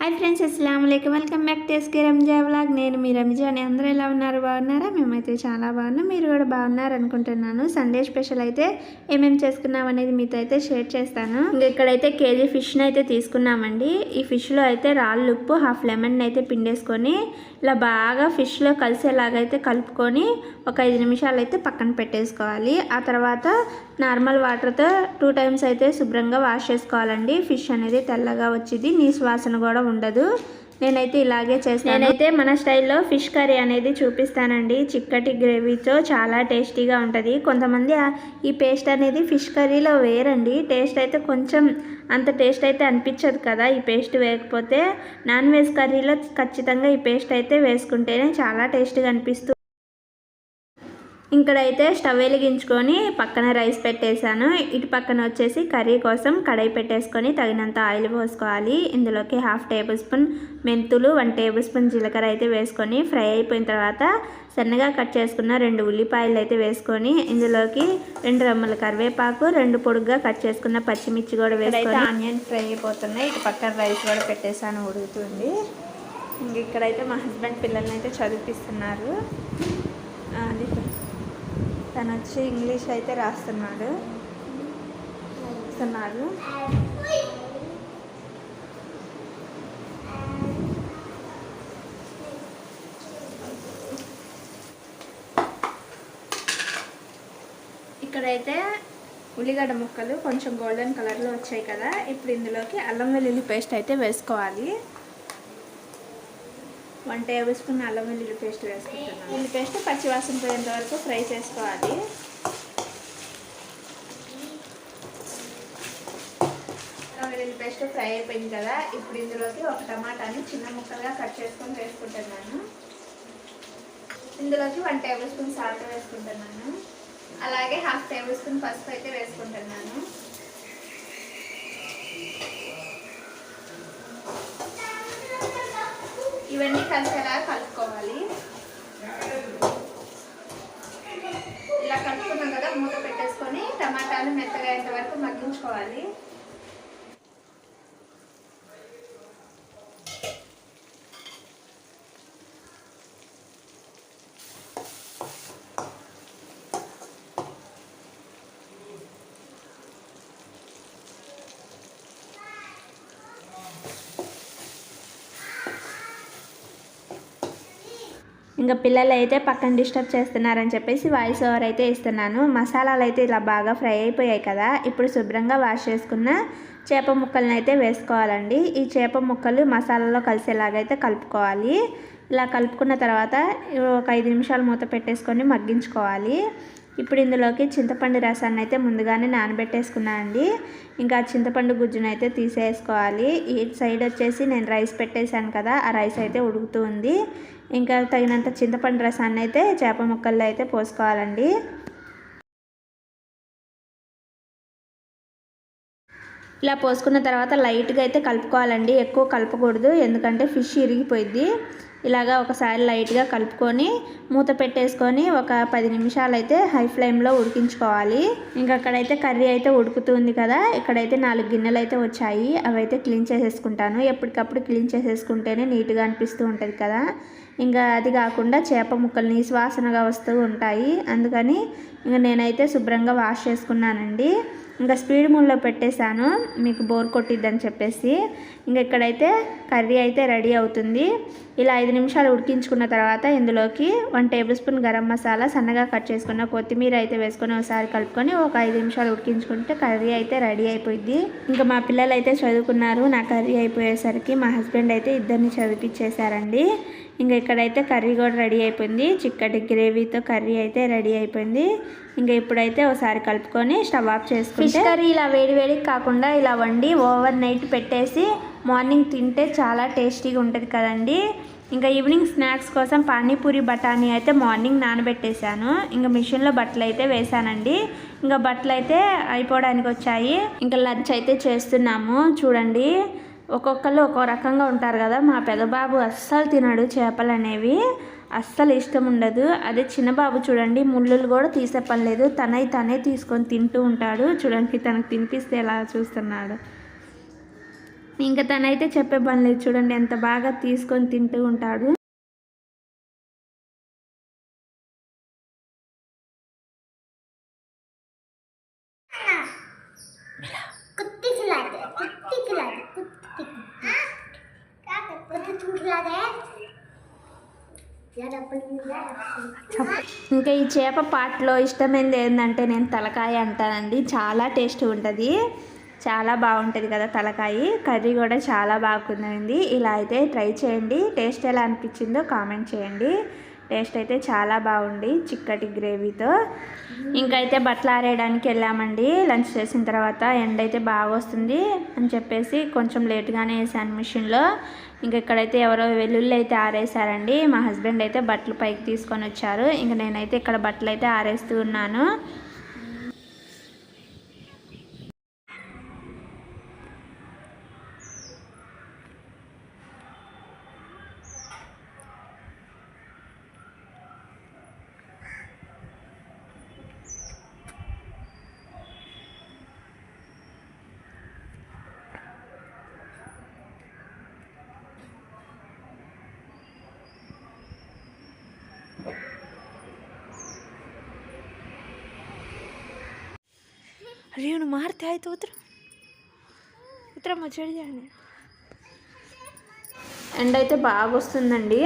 Hi friends అస్సలం welcome back to SK Ranja vlog. నేను మీ రంజాని అందరూ ఎలా ఉన్నారు? బాగున్నారా? మేమైతే చాలా బాగున్నాం. మీరు కూడా బాగున్నారు అనుకుంటున్నాను. సండే స్పెషల్ అయితే ఏమేమి చేసుకున్నాం అనేది మీతో అయితే షేర్ చేస్తాను. ఇక్కడైతే కేజీ ఫిష్ని అయితే తీసుకున్నామండి. ఈ ఫిష్లో అయితే రాళ్ళు ఉప్పు హాఫ్ లెమన్ అయితే పిండేసుకొని ఇలా బాగా ఫిష్లో కలిసేలాగైతే కలుపుకొని ఒక ఐదు నిమిషాలు అయితే పక్కన పెట్టేసుకోవాలి. ఆ తర్వాత నార్మల్ వాటర్తో టూ టైమ్స్ అయితే శుభ్రంగా వాష్ చేసుకోవాలండి. ఫిష్ అనేది తెల్లగా వచ్చింది. నీసు వాసన కూడా ఉండదు. నేనైతే ఇలాగే చేస్తాను. నేనైతే మన స్టైల్లో ఫిష్ కర్రీ అనేది చూపిస్తానండి. చిక్కటి గ్రేవీతో చాలా టేస్టీగా ఉంటుంది. కొంతమంది ఈ పేస్ట్ అనేది ఫిష్ కర్రీలో వేరండి. టేస్ట్ అయితే కొంచెం అంత టేస్ట్ అయితే అనిపించదు కదా ఈ పేస్ట్ వేయకపోతే. నాన్ వెజ్ కర్రీలో ఖచ్చితంగా ఈ పేస్ట్ అయితే వేసుకుంటేనే చాలా టేస్ట్గా అనిపిస్తుంది ఇక్కడైతే స్టవ్ వెలిగించుకొని పక్కన రైస్ పెట్టేశాను. ఇటు పక్కన వచ్చేసి కర్రీ కోసం కడాయి పెట్టేసుకొని తగినంత ఆయిల్ పోసుకోవాలి. ఇందులోకి హాఫ్ టేబుల్ స్పూన్ మెంతులు వన్ టేబుల్ స్పూన్ జీలకర్ర అయితే వేసుకొని ఫ్రై అయిపోయిన తర్వాత సన్నగా కట్ చేసుకున్న రెండు ఉల్లిపాయలు అయితే వేసుకొని ఇందులోకి రెండు రెమ్మల కరివేపాకు రెండు పొడుగ్గా కట్ చేసుకున్న పచ్చిమిర్చి కూడా వేసుకొని ఆనియన్ ఫ్రై అయిపోతున్నాయి. ఇటు పక్కన రైస్ కూడా పెట్టేశాను ఉడుకుతుంది. ఇంక ఇక్కడైతే మా హస్బెండ్ పిల్లల్ని అయితే చదివిపిస్తున్నారు. అది. తను వచ్చి ఇంగ్లీష్ అయితే రాస్తున్నాడు. రాస్తున్నాడు. ఇక్కడైతే ఉల్లిగడ్డ ముక్కలు కొంచెం గోల్డెన్ కలర్లో వచ్చాయి కదా. ఇప్పుడు ఇందులోకి అల్లం వెల్లుల్లి పేస్ట్ అయితే వేసుకోవాలి. వన్ టేబుల్ స్పూన్ అల్లం వెల్లుల్లి పేస్ట్ వేసుకుంటున్నాను. వెల్లుల్లి పేస్ట్ పచ్చివాసన పోయేంత వరకు ఫ్రై చేసుకోవాలి. అల్లం వెల్లుల్లి పేస్ట్ ఫ్రై అయిపోయింది కదా ఇప్పుడు ఇందులోకి ఒక టమాటాని చిన్న ముక్కలుగా కట్ చేసుకొని వేసుకుంటున్నాను. ఇందులోకి వన్ టేబుల్ స్పూన్ సాల్ట్ వేసుకుంటున్నాను. అలాగే హాఫ్ టేబుల్ స్పూన్ పసుపు అయితే వేసుకుంటున్నాను. ఇవన్నీ కలిసేలా కలుపుకోవాలి. ఇలా కలుపుకున్నాం కదా మూత పెట్టేసుకొని టమాటాలు మెత్తగా అయ్యేంత వరకు మగ్గించుకోవాలి. ఇంకా పిల్లలు అయితే పక్కన డిస్టర్బ్ చేస్తున్నారని చెప్పేసి వాయిస్ ఓవర్ అయితే ఇస్తున్నాను. మసాలాలు అయితే ఇలా బాగా ఫ్రై అయిపోయాయి కదా. ఇప్పుడు శుభ్రంగా వాష్ చేసుకున్న చేప ముక్కలను అయితే వేసుకోవాలండి. ఈ చేప ముక్కలు మసాలాలో కలిసేలాగైతే కలుపుకోవాలి. ఇలా కలుపుకున్న తర్వాత ఒక ఐదు నిమిషాలు మూత పెట్టేసుకొని మగ్గించుకోవాలి. ఇప్పుడు ఇందులోకి చింతపండు రసాన్ని అయితే ముందుగానే నానబెట్టేసుకున్నానండి ఇంకా చింతపండు గుజ్జును అయితే తీసేసుకోవాలి. ఈ సైడ్ వచ్చేసి నేను రైస్ పెట్టేశాను కదా. ఆ రైస్ అయితే ఉడుకుతూ ఉంది. ఇంకా తగినంత చింతపండు రసాన్ని అయితే చేప ముక్కల్లో అయితే పోసుకోవాలండి. ఇలా పోసుకున్న తర్వాత లైట్గా అయితే కలుపుకోవాలండి. ఎక్కువ కలపకూడదు ఎందుకంటే ఫిష్ ఇరిగిపోయింది ఇలాగా ఒకసారి లైట్గా కలుపుకొని మూత పెట్టేసుకొని ఒక పది నిమిషాలు అయితే హై ఫ్లేమ్లో ఉడికించుకోవాలి. ఇంకా అక్కడైతే కర్రీ అయితే ఉడుకుతుంది కదా ఇక్కడైతే నాలుగు గిన్నెలు అయితే వచ్చాయి. అవి అయితే క్లీన్ చేసేసుకుంటాను. ఎప్పటికప్పుడు క్లీన్ చేసేసుకుంటేనే నీట్గా అనిపిస్తూ ఉంటుంది కదా. ఇంకా అది కాకుండా చేప ముక్కల్ని సువాసనగా వస్తూ ఉంటాయి. అందుకని ఇంకా నేనైతే శుభ్రంగా వాష్ చేసుకున్నానండి. ఇంకా స్పీడ్ మూడ్లో పెట్టేశాను. మీకు బోర్ కొట్టిద్దని చెప్పేసి. ఇంకా ఇక్కడైతే కర్రీ అయితే రెడీ అవుతుంది. ఇలా ఐదు నిమిషాలు ఉడికించుకున్న తర్వాత ఇందులోకి one tablespoon garam masala సన్నగా కట్ చేసుకున్న కొత్తిమీర అయితే వేసుకొని ఒకసారి కలుపుకొని ఒక ఐదు నిమిషాలు ఉడికించుకుంటే కర్రీ అయితే రెడీ అయిపోయింది ఇంకా మా పిల్లలు అయితే చదువుకున్నారు. నా కర్రీ అయిపోయేసరికి మా హస్బెండ్ అయితే ఇద్దరిని చదివించేశారండి. ఇంకా ఇక్కడైతే కర్రీ కూడా రెడీ అయిపోయింది. చిక్కటి గ్రేవీతో కర్రీ అయితే రెడీ అయిపోయింది. ఇంకా ఇప్పుడైతే ఒకసారి కలుపుకొని స్టవ్ ఆఫ్ చేసుకుంటే ఫిష్ కర్రీ ఇలా వేడి వేడికి కాకుండా ఇలా వండి ఓవర్ నైట్ పెట్టేసి మార్నింగ్ తింటే చాలా టేస్టీగా ఉంటుంది కదండి. ఇంకా ఈవినింగ్ స్నాక్స్ కోసం పానీపూరి బఠానీ అయితే మార్నింగ్ నానబెట్టేశాను. ఇంకా మిషన్లో బట్టలు అయితే వేసానండి ఇంకా బట్టలు అయితే అయిపోవడానికి వచ్చాయి. ఇంకా లంచ్ అయితే చేస్తున్నాము. చూడండి ఒక్కొక్కరు ఒక్కో రకంగా ఉంటారు కదా మా పెద్దబాబు అస్సలు తినడు చేపలు అనేవి. అస్సలు ఇష్టం ఉండదు. అదే చిన్నబాబు చూడండి ముళ్ళులు కూడా తీసే పని లేదు. తనై తనే తీసుకొని తింటూ ఉంటాడు. చూడండి తనకు తినిపిస్తే ఎలా చూస్తున్నాడు. ఇంకా తనైతే చెప్పే పని లేదు. చూడండి ఎంత బాగా తీసుకొని తింటూ ఉంటాడు. ఇంకా ఈ చేప పాటలో ఇష్టమైనది ఏంటంటే నేను తలకాయ అంటానండి. చాలా టేస్ట్ ఉంటుంది. చాలా బాగుంటుంది కదా తలకాయ. కర్రీ కూడా చాలా బాగుంది ఇలా అయితే ట్రై చేయండి. టేస్ట్ ఎలా అనిపించిందో కామెంట్ చేయండి. టేస్ట్ అయితే చాలా బాగుంది చిక్కటి గ్రేవీతో. ఇంకైతే బట్టలు ఆరేయడానికి వెళ్ళామండి. లంచ్ చేసిన తర్వాత ఎండ అయితే బాగా వస్తుంది అని చెప్పేసి కొంచెం లేట్గానే వేసాను మిషన్లో. ఇంక ఇక్కడైతే ఎవరో వెల్లుల్లి అయితే ఆరేసారండి మా హస్బెండ్ అయితే బట్టలు పైకి తీసుకొని వచ్చారు. ఇంక నేనైతే ఇక్కడ బట్టలు అయితే ఆరేస్తూ ఉన్నాను. अरे ಇವನು ಮಾರ್ತೆ ಆಯ್ತು ಉತ್ರ ఉత్తర ముచ్చడి చేయండి ఎండ అయితే బాగా వస్తుందండి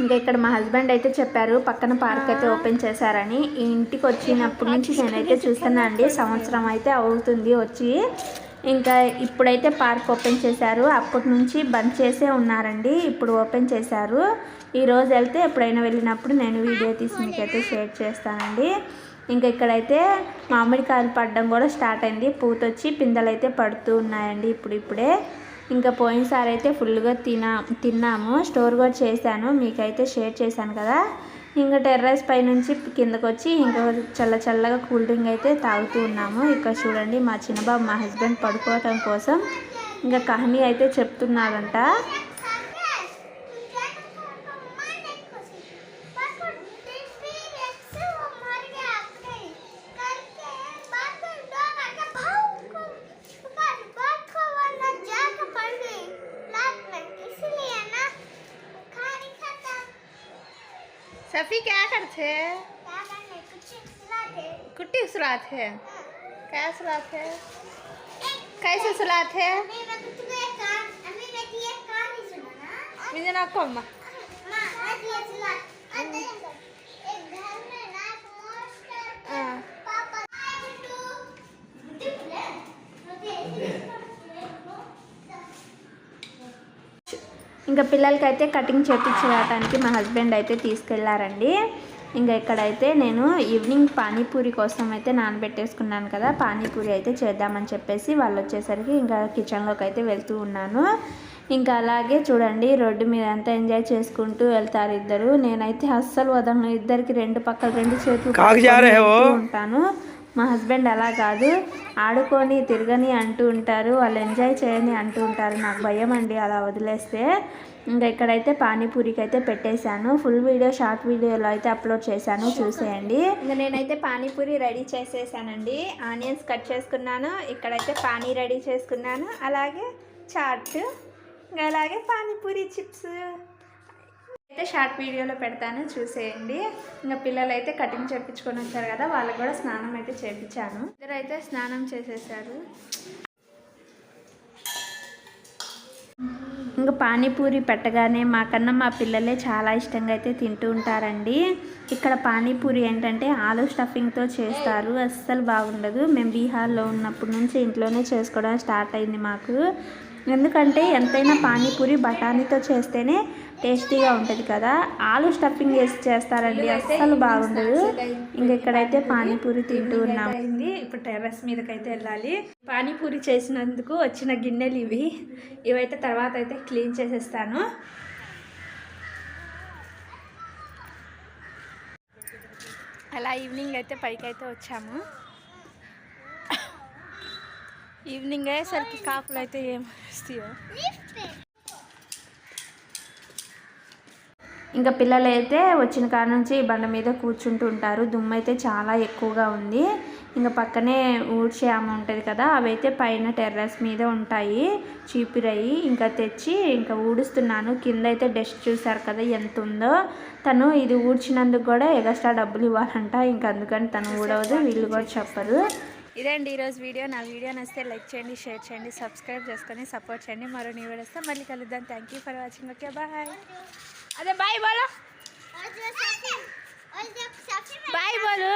ఇంకా ఇక్కడ మా హస్బెండ్ అయితే చెప్పారు పక్కన పార్క్ అయితే ఓపెన్ చేశారని ఈ ఇంటికి వచ్చినప్పటి నుంచి నేనైతే చూస్తున్నా అండి సంవత్సరం అయితే అవుతుంది వచ్చి ఇంకా ఇప్పుడైతే పార్క్ ఓపెన్ చేశారు అప్పటి నుంచి బంద్ చేసే ఉన్నారండి ఇప్పుడు ఓపెన్ చేశారు ఈ రోజు వెళ్తే ఎప్పుడైనా వెళ్ళినప్పుడు నేను వీడియో తీసి మీకైతే షేర్ చేస్తానండి ఇంకా ఇక్కడైతే మామిడికాయలు పడడం కూడా స్టార్ట్ అయింది. పూతొచ్చి పిందెలు అయితే పడుతూ ఉన్నాయండి ఇప్పుడు ఇప్పుడే. ఇంకా పోయినసారి అయితే ఫుల్గా తినా తిన్నాము. స్టోర్ కూడా చేశాను. మీకైతే షేర్ చేశాను కదా. ఇంకా టెర్రస్ పై నుంచి కిందకు వచ్చి ఇంకా చల్ల చల్లగా కూల్ డ్రింక్ అయితే తాగుతూ ఉన్నాము. ఇక్కడ చూడండి మా చిన్నబాబు మా హస్బెండ్ పడుకోవటం కోసం. ఇంకా కహనీ అయితే చెప్తున్నాడంట सफ़ी क्या करते कुट्टी सुलाते हैं। क्या सुलाते हैं? कैसे सुलाते हैं? मुझे ना कम हाँ। ఇంకా పిల్లలకైతే కటింగ్ చేపించడానికి మా హస్బెండ్ అయితే తీసుకెళ్ళారండి. ఇంకా ఇక్కడైతే నేను ఈవినింగ్ పానీపూరి కోసం అయితే నానబెట్టేసుకున్నాను కదా పానీపూరి అయితే చేద్దామని చెప్పేసి వాళ్ళు వచ్చేసరికి ఇంకా కిచెన్లోకి అయితే వెళ్తూ ఉన్నాను. ఇంకా అలాగే చూడండి రోడ్డు మీద అంతా ఎంజాయ్ చేసుకుంటూ వెళ్తారు ఇద్దరు. నేనైతే అస్సలు వదలను ఇద్దరికి రెండు పక్కల రెండు చేతులు ఉంటాను. మా హస్బెండ్ అలా కాదు. ఆడుకొని తిరగని అంటూ ఉంటారు. వాళ్ళు ఎంజాయ్ చేయని అంటూ ఉంటారు. నాకు భయం అండి అలా వదిలేస్తే. ఇంకా ఇక్కడైతే పానీపూరికి అయితే పెట్టేశాను. ఫుల్ వీడియో షార్ట్ వీడియోలో అయితే అప్లోడ్ చేశాను. చూసేయండి. ఇంకా నేనైతే పానీపూరి రెడీ చేసేసానండి. ఆనియన్స్ కట్ చేసుకున్నాను. ఇక్కడైతే పానీ రెడీ చేసుకున్నాను. అలాగే చాట్. ఇంకా అలాగే పానీపూరి చిప్స్. అయితే షార్ట్ వీడియోలో పెడతాను చూసేయండి. ఇంకా పిల్లలు అయితే కటింగ్ చేయించుకొని వచ్చారు కదా వాళ్ళకి కూడా స్నానం అయితే చేయించాను ఇద్దరు అయితే స్నానం చేసేసారు. ఇంకా పానీపూరి పెట్టగానే మాకన్నా మా పిల్లలే చాలా ఇష్టంగా అయితే తింటూ ఉంటారండి. ఇక్కడ పానీపూరి ఏంటంటే ఆలు స్టఫింగ్తో చేస్తారు అస్సలు బాగుండదు. మేము బీహార్లో ఉన్నప్పటి నుంచి ఇంట్లోనే చేసుకోవడం స్టార్ట్ అయింది మాకు. ఎందుకంటే ఎంతైనా పానీపూరి బఠానీతో చేస్తేనే టేస్టీగా ఉంటుంది కదా. ఆలు స్టఫింగ్ వేసి చేస్తారండి. అస్సలు బాగుండదు. ఇంక ఇక్కడైతే పానీపూరి తింటూ ఉన్నాం. ఇప్పుడు టెర్రస్ మీదకైతే వెళ్ళాలి. పానీపూరి చేసినందుకు వచ్చిన గిన్నెలు ఇవి. ఇవైతే తర్వాత అయితే క్లీన్ చేసేస్తాను. అలా ఈవినింగ్ అయితే పైకి అయితే వచ్చాము. ఈవినింగ్ అయ్యేసరికి కాకులు అయితే ఏం ఇంకా పిల్లలు అయితే వచ్చిన కాడ నుంచి బండ మీద కూర్చుంటూ ఉంటారు. దుమ్ము అయితే చాలా ఎక్కువగా ఉంది. ఇంకా పక్కనే ఊడ్చే ఆమె ఉంటుంది కదా అవైతే పైన టెర్రస్ మీద ఉంటాయి. చీపిరయి ఇంకా తెచ్చి ఇంకా ఊడుస్తున్నాను. కింద అయితే డస్ట్ చూసారు కదా ఎంత ఉందో తను ఇది ఊడ్చినందుకు కూడా ఎగస్ట్రా డబ్బులు ఇవ్వాలంట. ఇంకా అందుకని తను ఊడవదు వీళ్ళు కూడా చెప్పరు. ఇదండి ఈరోజు వీడియో. నా వీడియో నచ్చితే లైక్ చేయండి షేర్ చేయండి సబ్స్క్రైబ్ చేసుకొని సపోర్ట్ చేయండి. మరో నీ వీడియో వస్తే మళ్ళీ కలుద్దాం. Thank you for watching. Okay bye. અરે બાય બોલો. બાય બોલો.